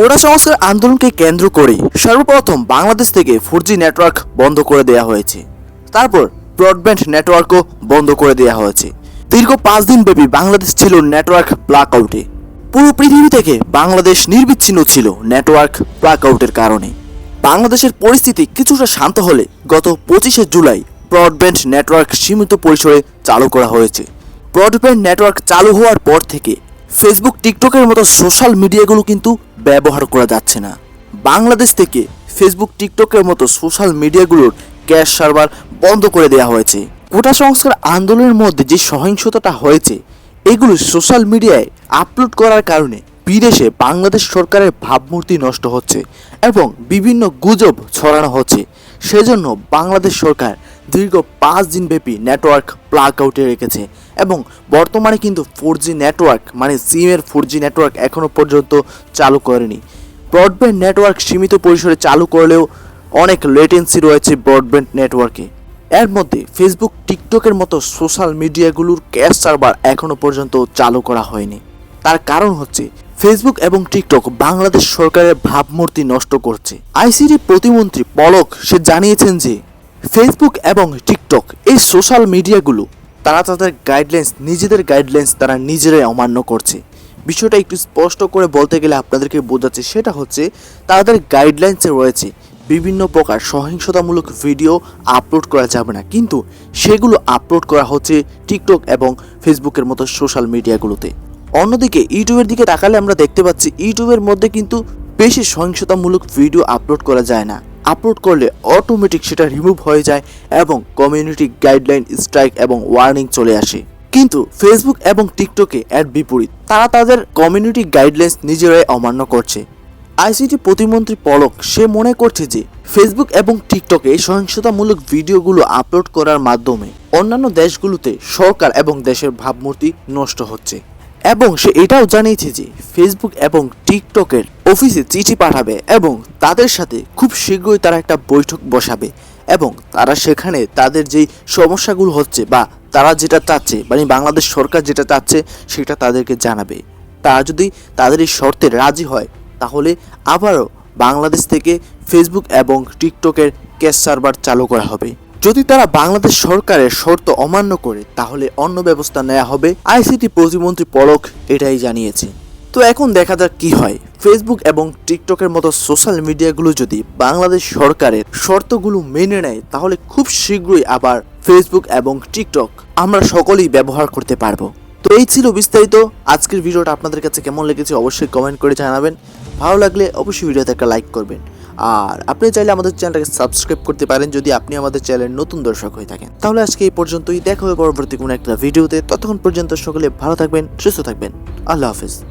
কোটা সংস্কার আন্দোলনকে কেন্দ্র করে সর্বপ্রথম বাংলাদেশ থেকে ফোর নেটওয়ার্ক বন্ধ করে দেওয়া হয়েছে। তারপর ব্রডব্যান্ড নেটওয়ার্কও বন্ধ করে দেওয়া হয়েছে। দীর্ঘ পাঁচ দিন ব্যাপী বাংলাদেশ ছিল নেটওয়ার্ক ব্ল্যাক আউটে পুরো পৃথিবী থেকে বাংলাদেশ নির্বিচ্ছিন্ন ছিল নেটওয়ার্ক ব্ল্যাক আউটের কারণে। বাংলাদেশের পরিস্থিতি কিছুটা শান্ত হলে গত পঁচিশে জুলাই ব্রডব্যান্ড নেটওয়ার্ক সীমিত পরিসরে চালু করা হয়েছে। ব্রডব্যান্ড নেটওয়ার্ক চালু হওয়ার পর থেকে ফেসবুক টিকটকের মতো সোশ্যাল মিডিয়াগুলো কিন্তু ব্যবহার করা যাচ্ছে না। বাংলাদেশ থেকে ফেসবুক টিকটকের মতো সোশ্যাল মিডিয়াগুলোর ক্যাশ সার্ভার বন্ধ করে দেওয়া হয়েছে। কোটা সংস্কার আন্দোলনের মধ্যে যে সহিংসতাটা হয়েছে, এগুলো সোশ্যাল মিডিয়ায় আপলোড করার কারণে বিদেশে বাংলাদেশ সরকারের ভাবমূর্তি নষ্ট হচ্ছে এবং বিভিন্ন গুজব ছড়ানো হচ্ছে। সেজন্য বাংলাদেশ সরকার দীর্ঘ পাঁচ দিনব্যাপী নেটওয়ার্ক প্লাগ আউটে রেখেছে। এবং বর্তমানে কিন্তু ফোর জি নেটওয়ার্ক মানে সিমের ফোর জি নেটওয়ার্ক এখনও পর্যন্ত চালু করেনি। ব্রডব্যান্ড নেটওয়ার্ক সীমিত পরিসরে চালু করলেও অনেক লেটেন্সি রয়েছে ব্রডব্যান্ড নেটওয়ার্কে এর মধ্যে ফেসবুক টিকটকের মতো সোশ্যাল মিডিয়াগুলোর ক্যাশ সার্ভার এখনও পর্যন্ত চালু করা হয়নি। তার কারণ হচ্ছে ফেসবুক এবং টিকটক বাংলাদেশ সরকারের ভাবমূর্তি নষ্ট করছে। আইসিটি প্রতিমন্ত্রী পলক সে জানিয়েছেন যে ফেসবুক এবং টিকটক এই সোশ্যাল মিডিয়াগুলো তারা তাদের গাইডলাইন্স নিজেদের গাইডলাইন্স তারা নিজেরাই অমান্য করছে। বিষয়টা একটু স্পষ্ট করে বলতে গেলে আপনাদেরকে বোঝাচ্ছে, সেটা হচ্ছে তাদের গাইডলাইন্সে রয়েছে বিভিন্ন প্রকার সহিংসতামূলক ভিডিও আপলোড করা যাবে না। কিন্তু সেগুলো আপলোড করা হচ্ছে টিকটক এবং ফেসবুকের মতো সোশ্যাল মিডিয়াগুলোতে অন্যদিকে ইউটিউবের দিকে তাকালে আমরা দেখতে পাচ্ছি, ইউটিউবের মধ্যে কিন্তু বেশি সহিংসতামূলক ভিডিও আপলোড করা যায় না। আপলোড করলে অটোমেটিক সেটা রিমুভ হয়ে যায় এবং কমিউনিটি গাইডলাইন স্ট্রাইক এবং ওয়ার্নিং চলে আসে। কিন্তু ফেসবুক এবং টিকটকে এর বিপরীত। তারা তাদের কমিউনিটি গাইডলাইন্স নিজেরাই অমান্য করছে। আইসিটি প্রতিমন্ত্রী পলক, সে মনে করছে যে ফেসবুক এবং টিকটকে সহিংসতামূলক ভিডিওগুলো আপলোড করার মাধ্যমে অন্যান্য দেশগুলোতে সরকার এবং দেশের ভাবমূর্তি নষ্ট হচ্ছে। এবং সে এটাও জানিয়েছে যে ফেসবুক এবং টিকটকের অফিসে চিঠি পাঠাবে এবং তাদের সাথে খুব শীঘ্রই তারা একটা বৈঠক বসাবে এবং তারা সেখানে তাদের যেই সমস্যাগুলো হচ্ছে বা তারা যেটা চাচ্ছে মানে বাংলাদেশ সরকার যেটা চাচ্ছে সেটা তাদেরকে জানাবে। তারা যদি তাদের এই শর্তে রাজি হয়, তাহলে আবারও বাংলাদেশ থেকে ফেসবুক এবং টিকটকের ক্যাশ সার্ভার চালু করা হবে। যদি তারা বাংলাদেশ সরকারের শর্ত অমান্য করে, তাহলে অন্য ব্যবস্থা নেওয়া হবে, আইসিটি প্রতিমন্ত্রী পলক এটাই জানিয়েছে। তো এখন দেখা যাক কি হয়। ফেসবুক এবং টিকটকের মতো সোশ্যাল মিডিয়াগুলো যদি বাংলাদেশ সরকারের শর্তগুলো মেনে নেয়, তাহলে খুব শীঘ্রই আবার ফেসবুক এবং টিকটক আমরা সকলেই ব্যবহার করতে পারব। তো এই ছিল বিস্তারিত। আজকের ভিডিওটা আপনাদের কাছে কেমন লেগেছে অবশ্যই কমেন্ট করে জানাবেন। ভালো লাগলে অবশ্যই ভিডিওতে একটা লাইক করবেন। আর আপনি চাইলে আমাদের চ্যানেলটাকে সাবস্ক্রাইব করতে পারেন যদি আপনি আমাদের চ্যানেলের নতুন দর্শক হয়ে থাকেন। তাহলে আজকে এই পর্যন্তই। দেখা হবে পরবর্তী কোনো একটা ভিডিওতে। ততক্ষণ পর্যন্ত সকলে ভালো থাকবেন, সুস্থ থাকবেন। আল্লাহ হাফিজ।